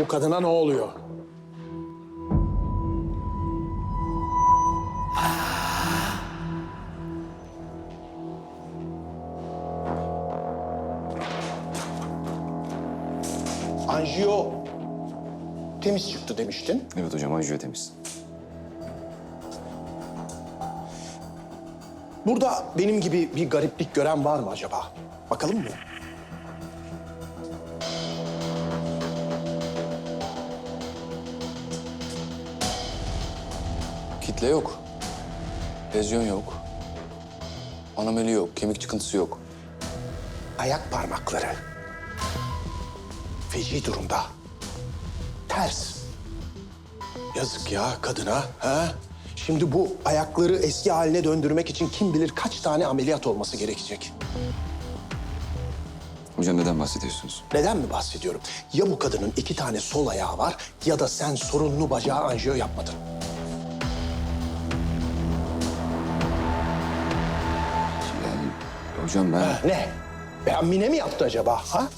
Bu kadına ne oluyor? Anjiyo temiz çıktı demiştin. Evet hocam anjiyo temiz. Burada benim gibi bir gariplik gören var mı acaba? Bakalım mı? Kitle yok. Lezyon yok. Anomali yok. Kemik çıkıntısı yok. Ayak parmakları. Feci durumda. Ters. Yazık ya kadına. Ha? Şimdi bu ayakları eski haline döndürmek için kim bilir kaç tane ameliyat olması gerekecek. Hocam neden bahsediyorsunuz? Neden mi bahsediyorum? Ya bu kadının iki tane sol ayağı var ya da sen sorunlu bacağı anjiyo yapmadın. Hocam ben... Ne? Ya Mine mi yaptı acaba? Ha?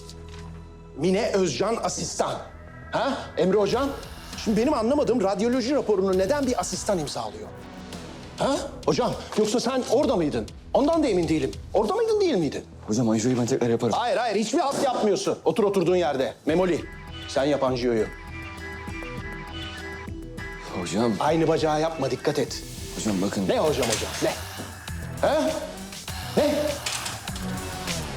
Mine Özcan asistan. Ha? Emre Hocam? Şimdi benim anlamadığım radyoloji raporunu neden bir asistan imzalıyor? Ha? Hocam yoksa sen orada mıydın? Ondan da emin değilim. Orada mıydın değil miydin? Hocam anjiyoyu ben tekrar yaparım. Hayır hayır hiçbir halt yapmıyorsun. Otur oturduğun yerde. Memoli sen yap anjiyoyu. Hocam, Aynı bacağı yapma dikkat et. hocam bakın. Ne hocam hocam ne? Ha?